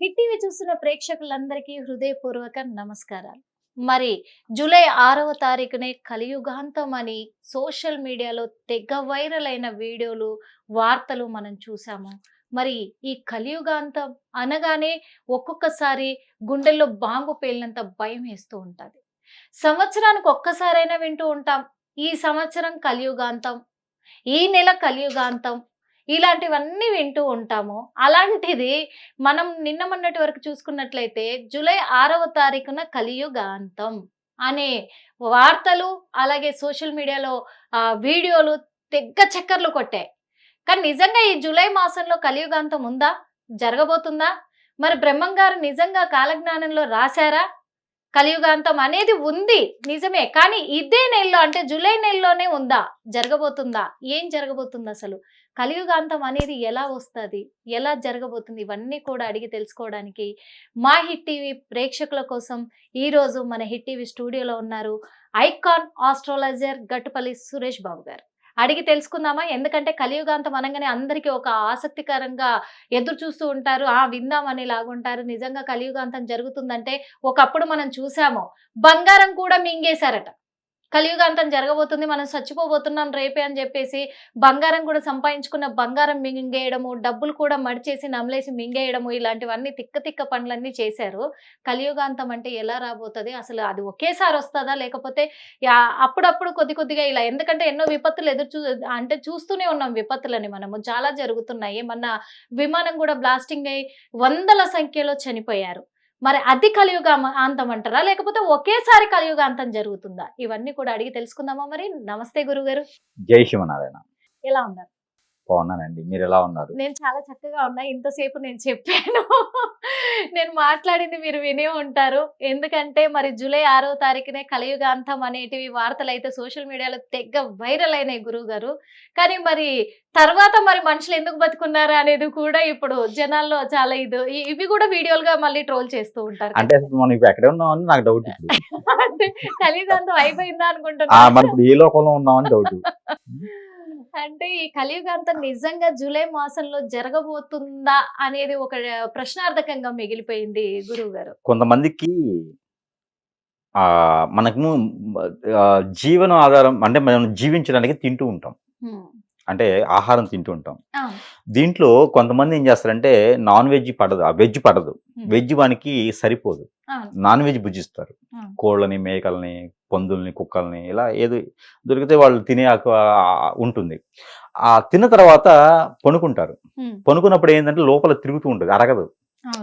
Hit TV చూస్తున్న ప్రేక్షకులందరికీ హృదయపూర్వక నమస్కారాలు. మరి జూలై ఆరవ తారీఖునే కలియుగాంతం అని సోషల్ మీడియాలో తెగ వైరల్ అయిన వీడియోలు వార్తలు మనం చూసాము. మరి ఈ కలియుగాంతం అనగానే ఒక్కొక్కసారి గుండెల్లో బాంబు పేలినంత భయం వేస్తూ ఉంటుంది. సంవత్సరానికి ఒక్కసారైనా వింటూ ఉంటాం ఈ సంవత్సరం కలియుగాంతం ఈ నెల కలియుగాంతం ఇలాంటివన్నీ వింటూ ఉంటాము. అలాంటిది మనం నిన్న మొన్నటి వరకు చూసుకున్నట్లయితే జూలై ఆరవ తారీఖున కలియుగాంతం అనే వార్తలు అలాగే సోషల్ మీడియాలో ఆ, వీడియోలు తెగ్గ చక్కర్లు కొట్టాయి. కానీ నిజంగా ఈ జూలై మాసంలో కలియుగాంతం ఉందా? జరగబోతుందా? మరి బ్రహ్మం గారు నిజంగా కాలజ్ఞానంలో రాశారా? కలియుగాంతం అనేది ఉంది నిజమే. కానీ ఇదే నెలలో అంటే జూలై నెలలోనే ఉందా? జరగబోతుందా? ఏం జరగబోతుంది అసలు? కలియుగాంతం అనేది ఎలా వస్తుంది? ఎలా జరగబోతుంది? ఇవన్నీ కూడా అడిగి తెలుసుకోవడానికి మా హిట్ టీవీ ప్రేక్షకుల కోసం ఈరోజు మన హిట్ టీవీ స్టూడియోలో ఉన్నారు ఐకాన్ ఆస్ట్రాలజర్ గట్టుపల్లి సురేష్ బాబు గారు అడిగి తెలుసుకుందామా? ఎందుకంటే కలియుగాంతం అనగానే అందరికీ ఒక ఆసక్తికరంగా ఎదురు చూస్తూ ఉంటారు. ఆ విందామని లాగుంటారు. నిజంగా కలియుగాంతం జరుగుతుందంటే ఒకప్పుడు మనం చూసాము. బంగారం కూడా మింగేశారట. కలియుగాంతం జరగబోతుంది మనం చచ్చిపోబోతున్నాం రేపే అని చెప్పేసి బంగారం కూడా సంపాదించుకున్న బంగారం మింగేయడము డబ్బులు కూడా మడిచేసి నమలేసి మింగేయడము ఇలాంటివన్నీ తిక్క తిక్క పనులన్నీ చేశారు. కలియుగాంతం అంటే ఎలా రాబోతుంది? అసలు అది ఒకేసారి వస్తుందా? లేకపోతే అప్పుడప్పుడు కొద్ది కొద్దిగా ఇలా ఎందుకంటే ఎన్నో విపత్తులు ఎదురు చూ అంటే చూస్తూనే ఉన్నాం విపత్తులని మనము. చాలా జరుగుతున్నాయి. మన విమానం కూడా బ్లాస్టింగ్ అయ్యి వందల సంఖ్యలో చనిపోయారు. మరి అది కలియుగ అంతం అంటారా? లేకపోతే ఒకేసారి కలియుగ అంతం జరుగుతుందా? ఇవన్నీ కూడా అడిగి తెలుసుకుందామా మరి. నమస్తే గురుగారు. జై శివనారాయణ. ఎలా ఉన్నారు? బాగున్నానండి. మీరు ఎలా ఉన్నారు? నేను చాలా చక్కగా ఉన్నా. ఇంతసేపు నేను చెప్పాను. నేను మాట్లాడింది మీరు వినే ఉంటారు. ఎందుకంటే మరి జూలై ఆరో తారీఖునే కలియుగాంతం అనేటివి వార్తలు అయితే సోషల్ మీడియాలో తెగ్గ వైరల్ అయినాయి గురువు గారు. కానీ మరి తర్వాత మరి మనుషులు ఎందుకు బతుకున్నారా అనేది కూడా ఇప్పుడు జనాల్లో చాలా ఇది ఇవి కూడా వీడియోలుగా మళ్ళీ ట్రోల్ చేస్తూ ఉంటారు అంటే మనం ఇప్పుడు ఎక్కడ ఉన్నామని నాకు డౌట్ అంటే కలియుగాంతం అయిపోయిందా అనుకుంటున్నా మనం ఏ లోకంలో ఉన్నామని డౌట్. అంటే ఈ కలియుగాంతం నిజంగా జూలై మాసంలో జరగబోతుందా అనేది ఒక ప్రశ్నార్థకంగా మిగిలిపోయింది గురువు గారు. కొంతమందికి ఆ మనకు జీవన ఆధారం అంటే మనం జీవించడానికి తింటూ ఉంటాం. అంటే ఆహారం తింటూ ఉంటాం. దీంట్లో కొంతమంది ఏం చేస్తారంటే నాన్ వెజ్ పడదు ఆ వెజ్ పడదు. వెజ్ వానికి సరిపోదు. నాన్ వెజ్ భుజిస్తారు. కోళ్ళని మేకల్ని పందుల్ని కుక్కల్ని ఇలా ఏదో దొరికితే వాళ్ళు తినే ఉంటుంది ఆ తిన్న తర్వాత పనుకుంటారు. పనుకున్నప్పుడు ఏంటంటే లోపల తిరుగుతూ ఉంటుంది అరగదు.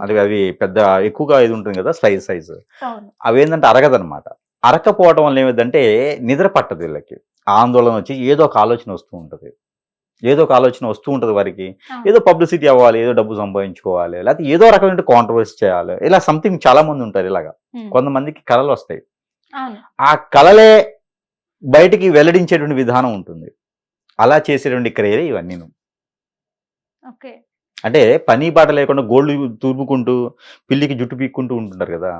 అది అవి పెద్ద ఎక్కువగా ఇది ఉంటుంది కదా స్లైజ్ సైజ్ అవును. అవి ఏంటంటే అరగదనమాట అరకపోవటం వల్ల ఏమైందంటే నిద్ర పట్టదు వీళ్ళకి ఆందోళన వచ్చి ఏదో ఒక ఆలోచన వస్తూ ఉంటుంది ఏదో ఒక ఆలోచన వస్తూ ఉంటుంది వారికి. ఏదో పబ్లిసిటీ అవ్వాలి ఏదో డబ్బు సంపాదించుకోవాలి లేకపోతే ఏదో రకమైన కాంట్రవర్సీ చేయాలి ఇలా సంథింగ్ చాలా మంది ఉంటారు ఇలాగా. కొంతమందికి కళలు వస్తాయి. ఆ కళలే బయటికి వెల్లడించేటువంటి విధానం ఉంటుంది. అలా చేసేటువంటి క్రియలే ఇవన్నీ అంటే పని బాట లేకుండా గోల్డ్ తూర్పుకుంటూ పిల్లికి జుట్టు పీక్కుంటూ ఉంటుంటారు కదా.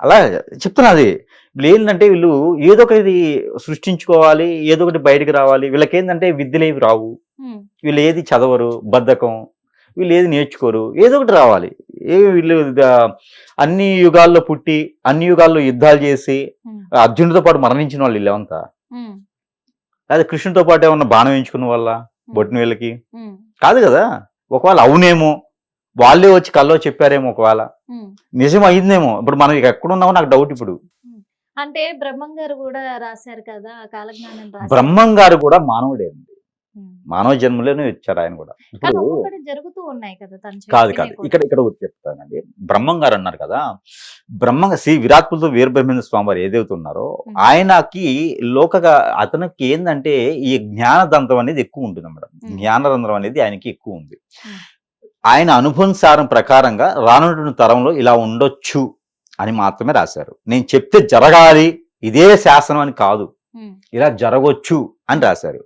అలా చెప్తున్నది వీళ్ళు ఏంటంటే వీళ్ళు ఏదో ఒకటి సృష్టించుకోవాలి ఏదో ఒకటి బయటకు రావాలి. వీళ్ళకి ఏంటంటే విద్యలు ఏవి రావు. వీళ్ళు ఏది చదవరు బద్ధకం వీళ్ళు ఏది నేర్చుకోరు. ఏదో ఒకటి రావాలి. ఏ వీళ్ళు అన్ని యుగాల్లో పుట్టి అన్ని యుగాల్లో యుద్ధాలు చేసి. అర్జునుడితో పాటు మరణించిన వాళ్ళు వీళ్ళంతా. అదే కృష్ణుడితో పాటు ఏమన్నా బాణం ఎంచుకున్న వాళ్ళ బొట్టిన వీళ్ళకి. కాదు కదా. ఒకవేళ అవునేమో వాళ్ళే వచ్చి కల్లో చెప్పారేమో ఒకవేళ. నిజం అయిందేమో. ఇప్పుడు మనం ఎక్కడున్నామో నాకు డౌట్ ఇప్పుడు. అంటే బ్రహ్మం గారు కూడా రాశారు కదా కాలజ్ఞానం బ్రహ్మం గారు కూడా మానవుడే అండి. మానవ జన్మలోనే వచ్చారు ఆయన కూడా జరుగుతూ ఉన్నాయి కదా కాదు కాదు కూడా. ఇక్కడ ఇక్కడ ఒకటి చెప్తానండి బ్రహ్మం గారు అన్నారు కదా బ్రహ్మ శ్రీ విరాట్పులతో వీరబ్రహ్మేంద్ర స్వామి వారు ఏదైతే ఉన్నారో. ఆయనకి లోకగా అతనికి ఏంటంటే ఈ జ్ఞానదంతం అనేది ఎక్కువ ఉంటుంది మేడం. జ్ఞానరంధ్రం అనేది ఆయనకి ఎక్కువ ఉంది. ఆయన అనుభవం ప్రకారంగా రానున్నటువంటి తరంలో ఇలా ఉండొచ్చు అని మాత్రమే రాశారు నేను చెప్తే జరగాలి ఇదే శాసనం అని కాదు. ఇలా జరగొచ్చు అని రాశారు.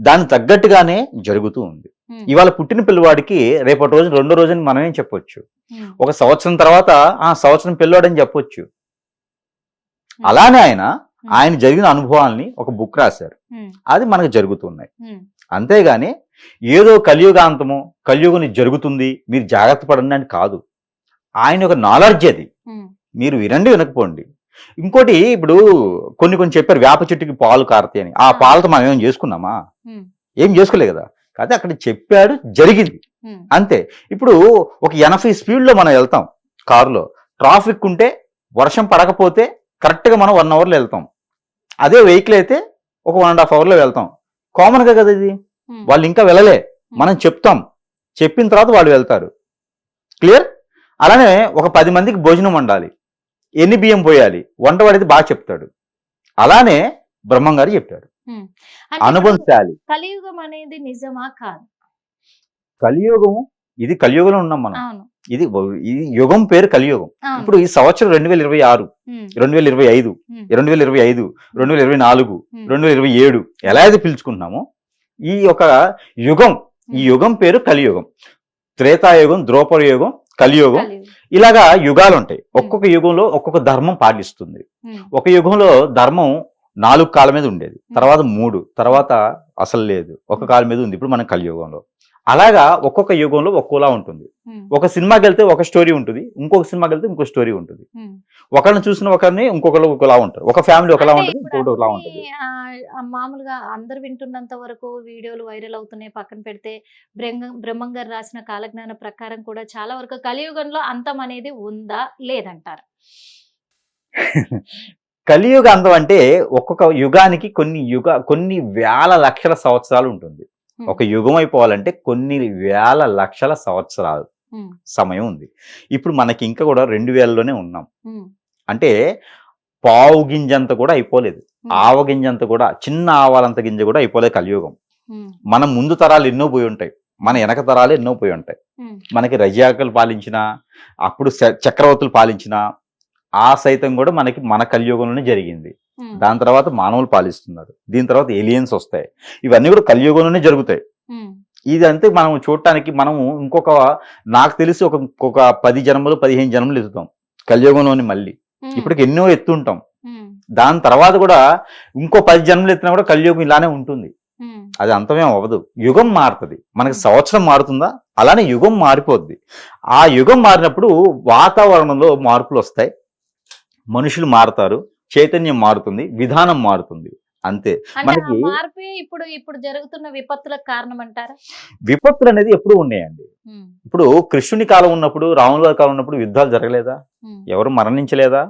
దానికి తగ్గట్టుగానే జరుగుతూ ఉంది. ఇవాళ పుట్టిన పిల్లవాడికి రేపటి రోజు రెండో రోజుని మనమేం చెప్పొచ్చు. ఒక సంవత్సరం తర్వాత ఆ సంవత్సరం పిల్లోడని చెప్పొచ్చు. అలానే ఆయన ఆయన జరిగిన అనుభవాల్ని ఒక బుక్ రాశారు. అది మనకు జరుగుతున్నాయి. అంతేగాని ఏదో కలియుగాంతము కలియుగని జరుగుతుంది మీరు జాగ్రత్త పడండి అని కాదు. ఆయన ఒక నాలెడ్జ్ అది. మీరు వినండి వినకపోండి. ఇంకోటి ఇప్పుడు కొన్ని కొన్ని చెప్పారు వేప చెట్టుకి పాలు కారతాయి అని. ఆ పాలతో మనం ఏం చేసుకున్నామా? ఏం చేసుకోలే కదా. కాదు అక్కడ చెప్పాడు జరిగింది. అంతే. ఇప్పుడు ఒక ఎనభై స్పీడ్లో మనం వెళ్తాం కారులో. ట్రాఫిక్ ఉంటే వర్షం పడకపోతే కరెక్ట్గా మనం వన్ అవర్లో వెళ్తాం. అదే వెహికల్ అయితే ఒక వన్ అండ్ హాఫ్ అవర్లో వెళ్తాం. కామన్గా కదా ఇది? వాళ్ళు ఇంకా వెళ్ళలే. మనం చెప్తాం. చెప్పిన తర్వాత వాళ్ళు వెళ్తారు. క్లియర్? అలానే ఒక పది మందికి భోజనం వండాలి. ఎన్ని బియ్యం పోయాలి? వంట వాడిది బాగా చెప్తాడు. అలానే బ్రహ్మం గారు చెప్పాడు అనుభవించాలి కలియుగం అనేది నిజమా కాదు? కలియుగము ఇది కలియుగంలో ఉన్నాం మనం. ఇది ఇది యుగం పేరు కలియుగం. ఇప్పుడు ఈ సంవత్సరం రెండు వేల ఇరవై ఆరు రెండు వేల ఇరవై ఐదు రెండు వేల ఇరవై ఐదు రెండు వేల ఇరవై నాలుగు రెండు వేల ఇరవై ఏడు ఎలా అయితే పిలుచుకుంటున్నామో ఈ యొక్క యుగం ఈ యుగం పేరు కలియుగం. త్రేతాయుగం ద్రౌపద యుగం కలియుగం. ఇలాగా యుగాలు ఉంటాయి ఒక్కొక్క యుగంలో ఒక్కొక్క ధర్మం పాటిస్తుంది. ఒక యుగంలో ధర్మం నాలుగు కాళ్ళ మీద ఉండేది. తర్వాత మూడు. తర్వాత అసలు లేదు. ఒక కాళ్ళ మీద ఉంది. ఇప్పుడు మన కలియుగంలో. అలాగా ఒక్కొక్క యుగంలో ఒక్కోలా ఉంటుంది. ఒక సినిమాకి వెళ్తే ఒక స్టోరీ ఉంటుంది. ఇంకొక సినిమాకి వెళ్తే ఇంకో స్టోరీ ఉంటుంది. ఒకరిని చూసిన ఒకరిని ఇంకొకరు ఒకలా ఉంటారు. ఒక ఫ్యామిలీ ఒకలా ఉంటుంది ఇంకొకటి ఒకలా ఉంటుంది. మామూలుగా అందరు వింటున్నంత వరకు వీడియోలు వైరల్ అవుతున్నాయి. పక్కన పెడితే బ్రహ్మ బ్రహ్మం గారు రాసిన కాలజ్ఞాన ప్రకారం కూడా చాలా వరకు కలియుగంలో అంతం అనేది ఉందా? లేదంటారు. కలియుగ అందం అంటే ఒక్కొక్క యుగానికి కొన్ని యుగ కొన్ని వేల లక్షల సంవత్సరాలు ఉంటుంది. ఒక యుగం అయిపోవాలంటే కొన్ని వేల లక్షల సంవత్సరాలు సమయం ఉంది. ఇప్పుడు మనకి ఇంకా కూడా రెండు వేలలోనే ఉన్నాం. అంటే పావు గింజంత కూడా అయిపోలేదు. ఆవ గింజంత కూడా చిన్న ఆవాలంత గింజ కూడా అయిపోలేదు కలియుగం. మన ముందు తరాలు ఎన్నో పోయి ఉంటాయి. మన వెనక తరాలు ఎన్నో పోయి ఉంటాయి. మనకి రజాకలు పాలించిన అప్పుడు చక్రవర్తులు పాలించిన ఆ సైతం కూడా మనకి మన కలియుగంలోనే జరిగింది. దాని తర్వాత మానవులు పాలిస్తున్నారు. దీని తర్వాత ఏలియన్స్ వస్తాయి. ఇవన్నీ కూడా కలియుగంలోనే జరుగుతాయి. ఉమ్, ఇదంతే మనం చూడటానికి మనము ఇంకొక నాకు తెలిసి ఒక ఇంకొక పది జన్మలు పదిహేను జన్మలు ఎత్తుతాం కలియుగంలోని మళ్ళీ. ఇప్పటికి ఎన్నో ఎత్తుంటాం. దాని తర్వాత కూడా ఇంకో పది జన్మలు ఎత్తినా కూడా కలియుగం ఇలానే ఉంటుంది. అది అంతమేం అవ్వదు. యుగం మారుతుంది. మనకి సంవత్సరం మారుతుందా? అలానే యుగం మారిపోద్ది. ఆ యుగం మారినప్పుడు వాతావరణంలో మార్పులు వస్తాయి. మనుషులు మారుతారు. చైతన్యం మారుతుంది విధానం మారుతుంది. అంతే. మనకి- మార్పే ఇప్పుడు ఇప్పుడు జరుగుతున్న విపత్తులకు కారణం అంటారా విపత్తులు అనేది ఎప్పుడు ఉన్నాయండి. ఇప్పుడు కృష్ణుని కాలం ఉన్నప్పుడు రాముల కాలం ఉన్నప్పుడు యుద్ధాలు జరగలేదా? ఎవరు మరణించలేదా?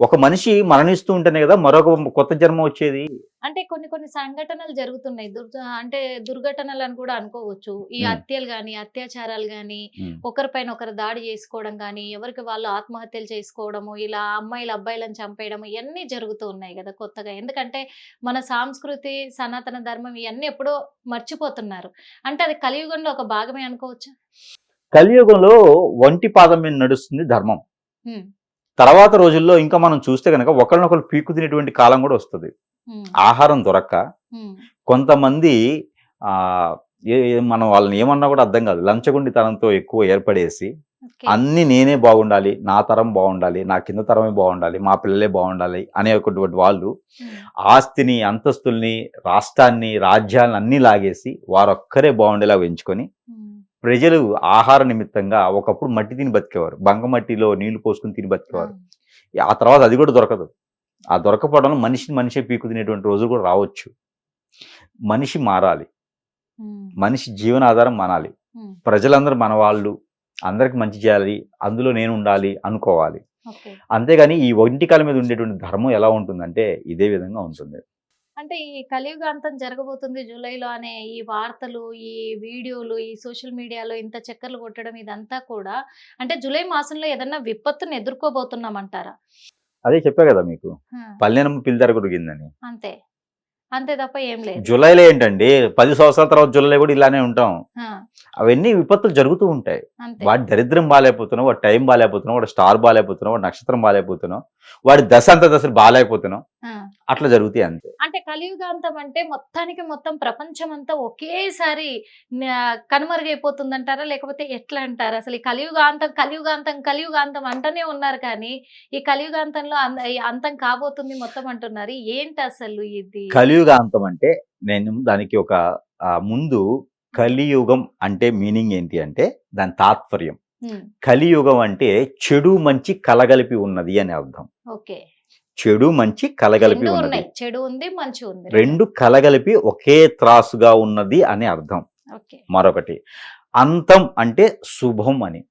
ఒక మనిషి మరణిస్తూ ఉంటేనే కదా మరొక కొత్త జన్మ వచ్చేది. అంటే కొన్ని కొన్ని సంఘటనలు జరుగుతున్నాయి. అంటే దుర్ఘటనలు అని కూడా అనుకోవచ్చు. ఈ. హత్యలు గాని అత్యాచారాలు గాని ఒకరిపైన ఒకరు దాడి చేసుకోవడం కానీ ఎవరికి వాళ్ళు ఆత్మహత్యలు చేసుకోవడము ఇలా అమ్మాయిలు అబ్బాయిలను చంపేయడం ఇవన్నీ జరుగుతూ ఉన్నాయి కదా కొత్తగా. ఎందుకంటే మన సంస్కృతి సనాతన ధర్మం ఇవన్నీ ఎప్పుడో మర్చిపోతున్నారు. అంటే అది కలియుగంలో ఒక భాగమే అనుకోవచ్చు? కలియుగంలో ఒంటి పాదం మీద నడుస్తుంది ధర్మం. తర్వాత రోజుల్లో ఇంకా మనం చూస్తే కనుక ఒకరినొకరు పీకు తినేటువంటి కాలం కూడా వస్తుంది. ఆహారం దొరక్క కొంతమంది ఆ మనం వాళ్ళని ఏమన్నా కూడా అర్థం కాదు. లంచగొండితనంతో ఎక్కువ ఏర్పడేసి. అన్ని నేనే బాగుండాలి నా తరం బాగుండాలి నా కింద తరమే బాగుండాలి మా పిల్లలే బాగుండాలి అనేటువంటి వాళ్ళు ఆస్తిని అంతస్తుల్ని రాష్ట్రాన్ని రాజ్యాలను అన్ని లాగేసి వారొక్కరే బాగుండేలా పెంచుకొని ఉమ్, ప్రజలు ఆహార నిమిత్తంగా ఒకప్పుడు మట్టి తిని బతికేవారు. బంగమట్టిలో నీళ్ళు పోసుకుని తిని బతికేవారు. ఆ. తర్వాత అది కూడా దొరకదు. ఆ దొరకపోవడంలో మనిషిని మనిషే పీకు తినేటువంటి రోజు కూడా రావచ్చు. మనిషి మారాలి. మనిషి జీవనాధారం మానాలి. ప్రజలందరూ మన వాళ్ళు అందరికి మంచి చేయాలి. అందులో నేను ఉండాలి అనుకోవాలి. అంతేగాని ఈ ఒంటికాల మీద ఉండేటువంటి ధర్మం ఎలా ఉంటుందంటే ఇదే విధంగా ఉంటుంది. అంటే ఈ కలియుగాంతం జరగబోతుంది జూలైలో అనే ఈ వార్తలు ఈ వీడియోలు ఈ సోషల్ మీడియాలో ఇంత చక్కర్లు కొట్టడం ఇదంతా కూడా అంటే జూలై మాసంలో ఏదన్నా విపత్తును ఎదుర్కోబోతున్నామంటారా? అదే చెప్పా కదా మీకు. పల్లెనమ్మ పిల్లిదర గురిగిందని అంతే. అంతే తప్ప ఏం లేదు. జూలైలో ఏంటండి? పది సంవత్సరాల తర్వాత జూలైలో కూడా ఇలానే ఉంటాం. అవన్నీ విపత్తులు జరుగుతూ ఉంటాయి. అంతే. వాడి దరిద్రం బాగాలేకపోతున్నావు వాడి టైం బాగాలేకపోతున్నావు వాడి స్టార్ బాగాలేకపోతున్నావు వాడి నక్షత్రం బాగాలేకపోతున్నావు వాడి దశ అంత దశలు బాగాలేకపోతున్నావు ఆ. అట్లా జరుగుతాయి అంతే. అంటే కలియుగాంతం అంటే మొత్తానికి మొత్తం ప్రపంచం అంతా ఒకేసారి కనుమరుగైపోతుందంటారా? లేకపోతే ఎట్లా అంటారా? అసలు ఈ కలియుగాంతం కలియుగాంతం కలియుగాంతం అంటనే ఉన్నారు కానీ ఈ కలియుగాంతంలో అంతం కాబోతుంది మొత్తం అంటున్నారు. ఏంటి అసలు ఇది? కలియుగాంతం అంటే నేను దానికి ఒక ముందు కలియుగం అంటే మీనింగ్ ఏంటి అంటే దాని తాత్పర్యం. కలియుగం అంటే చెడు మంచి కలగలిపి ఉన్నది అని అర్థం. ఓకే. చెడు మంచి కలగలిపి ఉన్నది. చెడు ఉంది మంచి ఉంది. రెండు. కలగలిపి ఒకే త్రాసుగా ఉన్నది అని అర్థం. మరొకటి అంతం అంటే శుభం అని.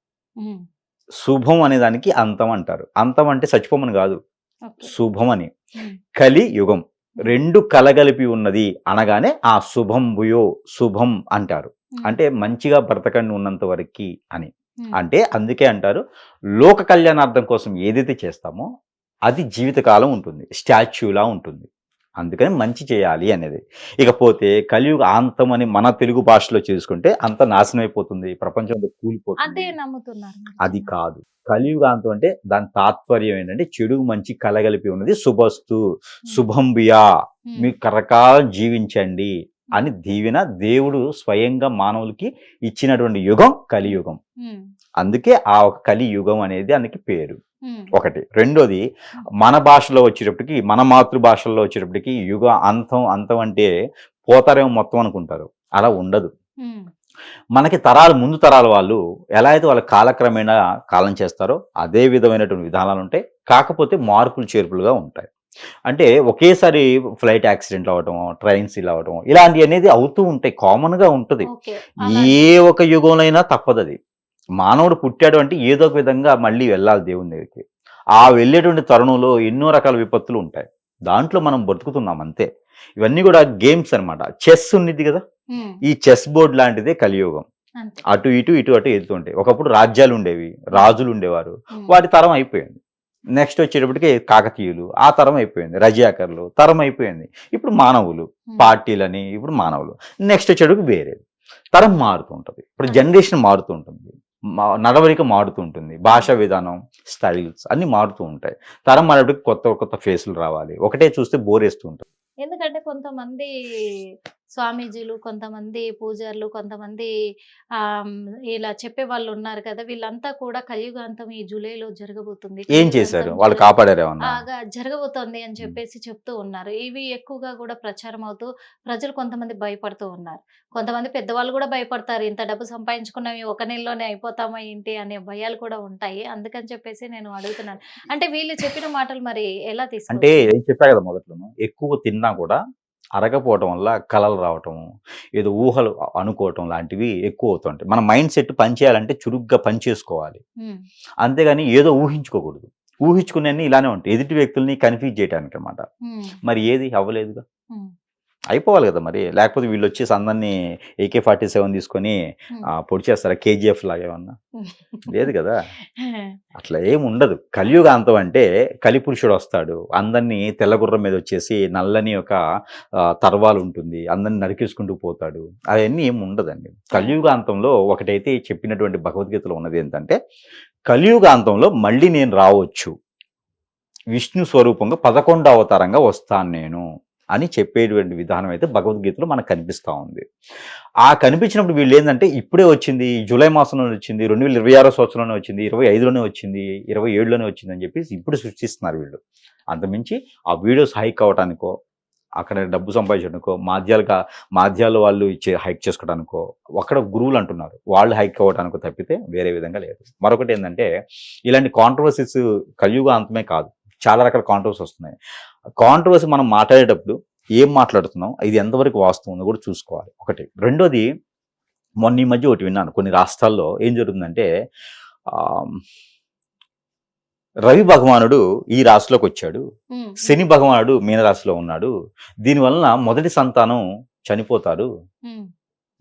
శుభం అనే దానికి అంతం అంటారు. అంతం అంటే చచ్చిపోమని కాదు. శుభం అని. కలి యుగం రెండు కలగలిపి ఉన్నది అనగానే ఆ శుభం భుయో శుభం అంటారు. అంటే మంచిగా బ్రతకండి ఉన్నంత వరకు అని. అంటే అందుకే అంటారు లోక కళ్యాణార్థం కోసం ఏదైతే చేస్తామో అది జీవితకాలం ఉంటుంది. స్టాచ్యూలా ఉంటుంది. అందుకని మంచి చేయాలి అనేది. ఇకపోతే కలియుగ అంతం అని మన తెలుగు భాషలో చేసుకుంటే అంత నాశనం అయిపోతుంది ప్రపంచంలో కూలిపోతుంది. అది కాదు. కలియుగాంతం అంటే దాని తాత్పర్యం ఏంటంటే చెడు మంచి కలగలిపి ఉన్నది శుభస్తు శుభం బియా ఉమ్, మీకు కరకాలం జీవించండి అని దీవెన దేవుడు స్వయంగా మానవులకి ఇచ్చినటువంటి యుగం కలియుగం. అందుకే ఆ ఒక కలియుగం అనేది దానికి పేరు. ఒకటి. రెండోది మన భాషలో వచ్చేటప్పటికి మన మాతృభాషల్లో వచ్చేటప్పటికి యుగ అంతం అంతం అంటే పోతారేమో మొత్తం అనుకుంటారు. అలా ఉండదు. మనకి తరాలు ముందు తరాల వాళ్ళు ఎలా అయితే వాళ్ళ కాలక్రమేణా కాలం చేస్తారో అదే విధమైనటువంటి విధానాలు ఉంటాయి. కాకపోతే మార్పులు చేర్పులుగా ఉంటాయి. అంటే ఒకేసారి ఫ్లైట్ యాక్సిడెంట్లు అవ్వటం ట్రైన్స్ ఇలా అవ్వటం ఇలాంటివి అనేది అవుతూ ఉంటాయి. కామన్గా ఉంటుంది. ఏ ఒక యుగంలో తప్పదు అది మానవుడు పుట్టాడు అంటే ఏదో ఒక విధంగా మళ్ళీ వెళ్ళాలి దేవుని దగ్గరికి. ఆ వెళ్ళేటువంటి తరుణంలో ఎన్నో రకాల విపత్తులు ఉంటాయి. దాంట్లో మనం బ్రతుకుతున్నాం అంతే. ఇవన్నీ కూడా గేమ్స్ అన్నమాట. చెస్ ఉన్నది కదా? ఈ చెస్ బోర్డ్ లాంటిదే కలియుగం. అటు ఇటు ఇటు అటు వెళ్తుంటాయి ఒకప్పుడు రాజ్యాలు ఉండేవి రాజులు ఉండేవారు. వాటి తరం అయిపోయింది. నెక్స్ట్ వచ్చేటప్పటికి కాకతీయులు ఆ తరం అయిపోయింది. రజాకర్లు తరం అయిపోయింది. ఇప్పుడు మానవులు పార్టీలని ఇప్పుడు మానవులు. నెక్స్ట్ వచ్చేటప్పుడు వేరేది. తరం మారుతూ ఉంటుంది. ఇప్పుడు. జనరేషన్ మారుతూ ఉంటుంది. మా- నడవడిక మారుతూ ఉంటుంది. భాషా విధానం స్టైల్స్ అన్ని మారుతూ ఉంటాయి. తరం మనకి కొత్త కొత్త ఫేసులు రావాలి. ఒకటే చూస్తే బోర్ వేస్తూ ఉంటుంది ఎందుకంటే కొంతమంది స్వామీజీలు కొంతమంది పూజారులు కొంతమంది ఆ ఇలా చెప్పే వాళ్ళు ఉన్నారు కదా! వీళ్ళంతా కూడా కలియుగాంతం ఈ జూలైలో జరగబోతుంది. ఏం చేశారు? వాళ్ళు ఆగా జరగబోతోంది అని చెప్పేసి చెప్తూ ఉన్నారు. ఇవి ఎక్కువగా కూడా ప్రచారం అవుతూ ప్రజలు కొంతమంది భయపడుతూ ఉన్నారు. కొంతమంది పెద్దవాళ్ళు కూడా భయపడతారు. ఇంత డబ్బు సంపాదించుకున్నవి ఒక నెలలోనే అయిపోతామా ఏంటి అనే భయాలు కూడా ఉంటాయి. అందుకని చెప్పేసి నేను అడుగుతున్నాను. అంటే వీళ్ళు చెప్పిన మాటలు మరి ఎలా అంటే తీసుకుంటే ఏం చెప్పా కదా మొదట్లోను ఎక్కువ తిన్నా కూడా అరగపోవటం వల్ల కలలు రావటం ఏదో ఊహలు అనుకోవటం లాంటివి ఎక్కువ అవుతుంటాయి. మన మైండ్ సెట్ పనిచేయాలంటే చురుగ్గా పని చేసుకోవాలి. అంతేగాని ఏదో ఊహించుకోకూడదు. ఊహించుకునే ఇలానే ఉంటాయి. ఎదుటి వ్యక్తుల్ని కన్ఫ్యూజ్ చేయడానికి అనమాట మరి ఏది అవ్వలేదుగా? అయిపోవాలి కదా మరి. లేకపోతే వీళ్ళు వచ్చేసి అందరినీ ఏకే ఫార్టీ సెవెన్ తీసుకొని పొడి చేస్తారా కేజీఎఫ్ లాగా ఏమన్నా? లేదు కదా. అట్లా ఏం ఉండదు. కలియుగాంతం అంటే కలిపురుషుడు వస్తాడు. అందరినీ తెల్లగుర్రం మీద వచ్చేసి నల్లని ఒక తర్వాలు ఉంటుంది. అందరిని నరికేసుకుంటూ పోతాడు. అవన్నీ ఏం ఉండదండి. కలియుగాంతంలో ఒకటైతే చెప్పినటువంటి భగవద్గీతలో ఉన్నది ఏంటంటే కలియుగాంతంలో మళ్ళీ నేను రావచ్చు. విష్ణు స్వరూపంగా పదకొండవ అవతారంగా వస్తాను నేను. అని చెప్పేటువంటి విధానం అయితే భగవద్గీతలో మనకు కనిపిస్తూ ఉంది. ఆ కనిపించినప్పుడు వీళ్ళు ఏంటంటే ఇప్పుడే వచ్చింది జూలై మాసంలోనే వచ్చింది రెండు వేల ఇరవై ఆరో సంవత్సరంలోనే వచ్చింది ఇరవై ఐదులోనే వచ్చింది ఇరవై ఏడులోనే వచ్చింది అని చెప్పేసి ఇప్పుడు సృష్టిస్తున్నారు వీళ్ళు. అంతమించి ఆ వీడియోస్ హైక్ అవటానికో అక్కడ డబ్బు సంపాదించడానికో మాధ్యాలుగా మాధ్యాలు వాళ్ళు ఇచ్చే హైక్ చేసుకోవడానికో అక్కడ గురువులు అంటున్నారు. వాళ్ళు హైక్ అవ్వడానికో తప్పితే వేరే విధంగా లేదు. మరొకటి ఏంటంటే ఇలాంటి కాంట్రవర్సీస్ కలియుగ అంతమే కాదు. చాలా రకాల కాంట్రవర్సీ వస్తున్నాయి. కాంట్రవర్సీ మనం మాట్లాడేటప్పుడు ఏం మాట్లాడుతున్నాం ఇది ఎంతవరకు వాస్తవం ఉందో కూడా చూసుకోవాలి. ఒకటి. రెండోది మొన్న ఈ మధ్య ఒకటి విన్నాను. కొన్ని రాష్ట్రాల్లో ఏం జరుగుతుందంటే ఆ, రవి భగవానుడు ఈ రాశిలోకి వచ్చాడు. శని భగవానుడు మీనరాశిలో ఉన్నాడు. దీనివలన మొదటి సంతానం చనిపోతారు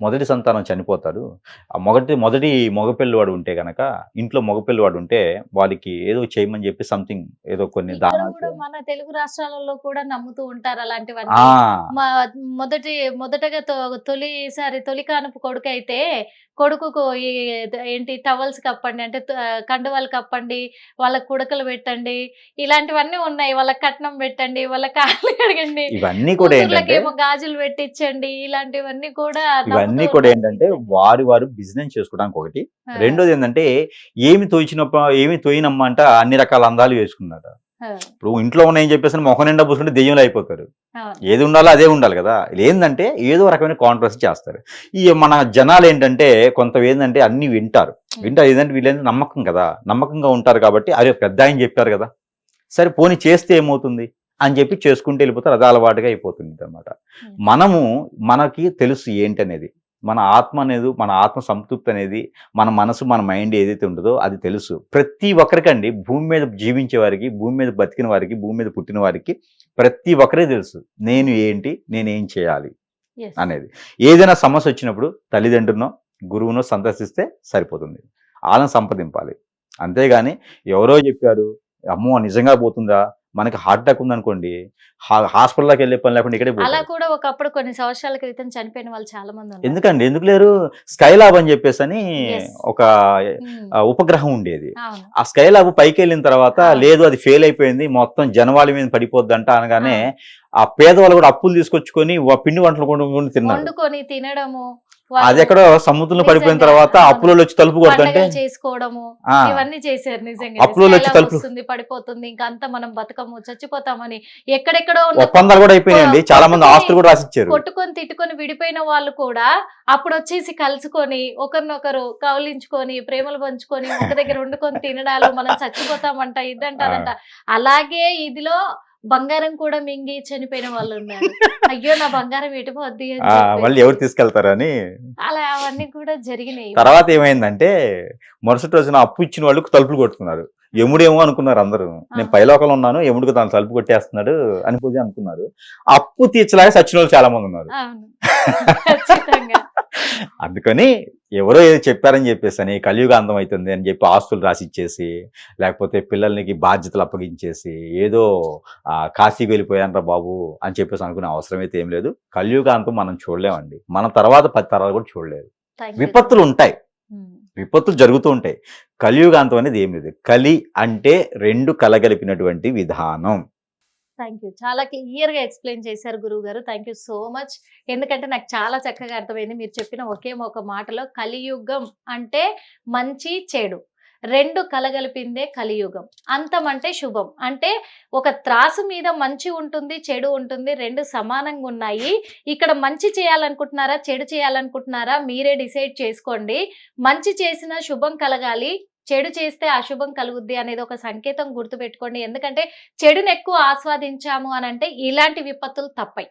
మొదటి సంతానం చనిపోతాడు ఆ మొదటి మొదటి మగపిల్లవాడు ఉంటే గనక ఇంట్లో మగపిల్లవాడు ఉంటే వాళ్ళకి ఏదో చేయమని చెప్పి సంథింగ్ ఏదో కొన్ని. మన తెలుగు రాష్ట్రాలలో కూడా నమ్ముతూ ఉంటారు అలాంటివన్నీ మొదటి మొదటగా తొలిసారి తొలి కానుపు కొడుకు అయితే కొడుకుకు ఏంటి టవల్స్ కప్పండి అంటే కండువాలు కప్పండి వాళ్ళకి కుడకలు పెట్టండి ఇలాంటివన్నీ ఉన్నాయి. వాళ్ళకి కట్నం పెట్టండి వాళ్ళ కాళ్ళు కడగండి ఇవన్నీ కూడా ఏంటంటే కూతుర్లకేమో గాజులు పెట్టించండి ఇలాంటివన్నీ కూడా ఇవన్నీ కూడా. ఏంటంటే వారి వారు బిజినెస్ చేసుకోవడానికి ఒకటి. రెండోది ఏంటంటే ఏమి తోచినప్ప ఏమి తోయినమ్మంట అన్ని రకాల అందాలు వేసుకున్నాడు ఇప్పుడు ఇంట్లో ఉన్నాయని చెప్పేసి మొహం నిండా పూసుకుంటే దెయ్యంలో అయిపోతారు. ఏది ఉండాలో అదే ఉండాలి కదా. ఏంటంటే ఏదో రకమైన కాంట్రవర్సీ చేస్తారు. ఈ మన జనాలు ఏంటంటే కొంత ఏంటంటే అన్ని వింటారు. వింటారు. ఏదంటే వీళ్ళంటే నమ్మకం కదా. నమ్మకంగా ఉంటారు కాబట్టి అరే పెద్ద ఆయన చెప్పారు కదా. సరే పోనీ చేస్తే ఏమవుతుంది? అని చెప్పి చేసుకుంటూ వెళ్ళిపోతారు. అది అలవాటుగా అయిపోతుంది అనమాట మనము మనకి తెలుసు ఏంటనేది. మన ఆత్మ అనేది మన ఆత్మ సంతృప్తి అనేది మన మనసు మన మైండ్ ఏదైతే ఉంటుందో అది తెలుసు. ప్రతి ఒక్కరికండి భూమి మీద జీవించే వారికి భూమి మీద బతికిన వారికి భూమి మీద పుట్టిన వారికి ప్రతి ఒక్కరే తెలుసు. నేను ఏంటి నేను చేయాలి. అనేది. ఏదైనా సమస్య వచ్చినప్పుడు తల్లిదండ్రులను గురువును సందర్శిస్తే సరిపోతుంది. వాళ్ళని సంప్రదింపాలి. అంతేగాని ఎవరో చెప్పారు అమ్మో నిజంగా పోతుందా? మనకి హార్ట్ అటాక్ ఉందనుకోండి హాస్పిటల్లోకి వెళ్ళే పని లేకుండా ఇక్కడే అలా కూడా ఒకప్పుడు కొన్ని సంవత్సరాల క్రితం చనిపోయిన వాళ్ళు చాలా మంది ఎందుకండి? ఎందుకు లేరు? స్కైలాబ్ అని చెప్పేసి అని. ఒక ఆ, ఉపగ్రహం ఉండేది. ఆ స్కైలాబ్ పైకి వెళ్ళిన తర్వాత. లేదు అది ఫెయిల్ అయిపోయింది మొత్తం జనవాళి మీద పడిపోద్దంట అనగానే ఆ పేదవాళ్ళు కూడా అప్పులు తీసుకొచ్చుకొని పిండి వంటలు కొనుక్కొని తిన్నారు. తినడము అది ఎక్కడో సముద్రంలో పడిపోయిన తర్వాత అవును. అప్పులో వచ్చి తలుపు కొడుతుంటే చేసుకోవడము ఇవన్నీ చేశారు నిజంగా. అప్పులో వచ్చి తలుపు- వస్తుంది పడిపోతుంది ఇంకా అంతా మనం బతకము చచ్చిపోతామని ఎక్కడెక్కడో ఒప్పందాలు కూడా అయిపోయాయండి కొ- చాలా మంది ఆస్తులు కూడా రాసిచ్చారు. కొట్టుకొని తిట్టుకొని విడిపోయిన వాళ్ళు కూడా అప్పుడు వచ్చేసి కలుసుకొని ఒకరినొకరు కౌలించుకొని ప్రేమలు పంచుకొని ఒక దగ్గర వండుకొని తినడాలు మనం చచ్చిపోతామంట ఇదంటారంట. అలాగే ఇదిలో బంగారం కూడా మింగి చనిపోయిన వాళ్ళు ఉన్నారు. అయ్యో నా బంగారం ఎటుపోద్ది. మళ్ళీ ఎవరు తీసుకెళ్తారని. అలా అవన్నీ కూడా జరిగినాయి. తర్వాత ఏమైందంటే మరుసటి రోజున అప్పు ఇచ్చిన వాళ్ళు తలుపులు కొట్టుకున్నారు యముడేమో అనుకున్నారు అందరూ. నేను. పైలోకంలో ఉన్నాను యముడికి తను తలుపు కొట్టేస్తున్నాడు అని పూజ అనుకున్నారు. అప్పు తీర్చలాగా సచిన వాళ్ళు చాలా మంది ఉన్నారు అందుకని ఎవరో ఏదో చెప్పారని చెప్పేసి అని కలియుగ అందం అవుతుంది అని చెప్పి ఆస్తులు రాసిచ్చేసి లేకపోతే పిల్లలకి బాధ్యతలు అప్పగించేసి ఏదో ఆ, కాశీ వెళ్ళిపోయానరా బాబు అని చెప్పేసి అనుకునే అవసరం అయితే ఏం లేదు. కలియుగ అంతం మనం చూడలేమండి. మన తర్వాత పది తరాలు కూడా చూడలేదు. విపత్తులు ఉంటాయి. విపత్తులు జరుగుతూ ఉంటాయి. కలియుగాంతం అనేది ఏం లేదు. కలి అంటే రెండు కలగలిపినటువంటి విధానం. Thank you. చాలా క్లియర్గా ఎక్స్ప్లెయిన్ చేశారు గురువు గారు థ్యాంక్ యూ సో మచ్. ఎందుకంటే నాకు చాలా చక్కగా అర్థమైంది. మీరు చెప్పిన ఒకే ఒక మాటలో కలియుగం అంటే మంచి చెడు. రెండు కలగలిపిందే కలియుగం. అంతం అంటే శుభం. అంటే ఒక త్రాసు మీద మంచి ఉంటుంది చెడు ఉంటుంది రెండు సమానంగా ఉన్నాయి. ఇక్కడ మంచి చేయాలనుకుంటున్నారా చెడు చేయాలనుకుంటున్నారా మీరే డిసైడ్ చేసుకోండి. మంచి చేసిన శుభం కలగాలి చెడు చేస్తే అశుభం కలుగుద్ది అనేది ఒక సంకేతం గుర్తుపెట్టుకోండి. ఎందుకంటే చెడును ఎక్కువ ఆస్వాదించాము అని అంటే ఇలాంటి విపత్తులు తప్పాయి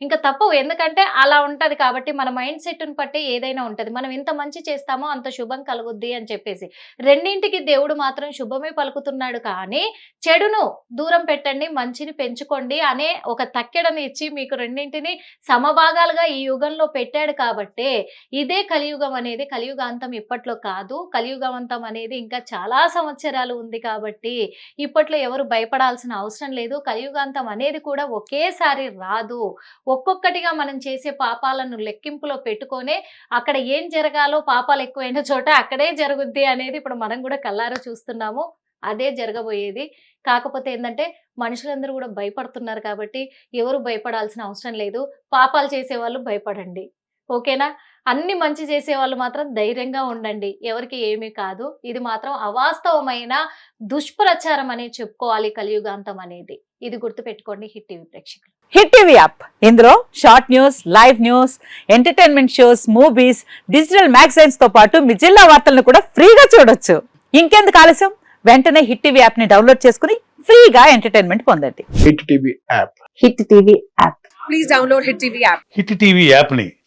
ఇంకా తప్పవు. ఎందుకంటే అలా ఉంటది కాబట్టి మన మైండ్ సెట్ని బట్టి ఏదైనా ఉంటది. మనం ఎంత మంచి చేస్తామో అంత శుభం కలుగుద్ది అని చెప్పేసి. రెండింటికి దేవుడు మాత్రం శుభమే పలుకుతున్నాడు కానీ చెడును దూరం పెట్టండి మంచిని పెంచుకోండి అనే ఒక తక్కెడని ఇచ్చి మీకు రెండింటిని సమభాగాలుగా ఈ యుగంలో పెట్టాడు కాబట్టే ఇదే కలియుగం అనేది కలియుగాంతం ఇప్పట్లో కాదు. కలియుగవంతం అనేది ఇంకా చాలా సంవత్సరాలు ఉంది కాబట్టి ఇప్పట్లో ఎవరు భయపడాల్సిన అవసరం లేదు. కలియుగాంతం అనేది కూడా ఒకేసారి రాదు. ఒక్కొక్కటిగా మనం చేసే పాపాలను లెక్కింపులో పెట్టుకొనే అక్కడ ఏం జరగాలో పాపాలు ఎక్కువైన చోట అక్కడే జరుగుద్ది అనేది ఇప్పుడు మనం కూడా కల్లారో చూస్తున్నాము. అదే జరగబోయేది. కాకపోతే ఏంటంటే మనుషులందరూ కూడా భయపడుతున్నారు కాబట్టి ఎవరు భయపడాల్సిన అవసరం లేదు. పాపాలు చేసే వాళ్ళు భయపడండి. ఓకేనా? అన్ని మంచి చేసే వాళ్ళు మాత్రం ధైర్యంగా ఉండండి. ఎవరికి ఏమీ కాదు. ఇది మాత్రం అవాస్తవమైన దుష్ప్రచారం అనేది చెప్పుకోవాలి కలియుగాంతం అనేది. ఇది గుర్తుపెట్టుకోండి హిట్ టీవీ ప్రేక్షకులు. Hit TV app. ఇందులో short news live news entertainment shows movies digital మ్యాగజైన్స్తో పాటు మీ జిల్లా వార్తలను కూడా ఫ్రీగా చూడొచ్చు. ఇంకెందుకు ఆలస్యం? వెంటనే హిట్ టీవీ యాప్ని డౌన్లోడ్ చేసుకుని ఫ్రీగా ఎంటర్టైన్మెంట్ పొందండి. Hit TV app. Hit TV app. Please download Hit TV app. Hit TV యాప్ని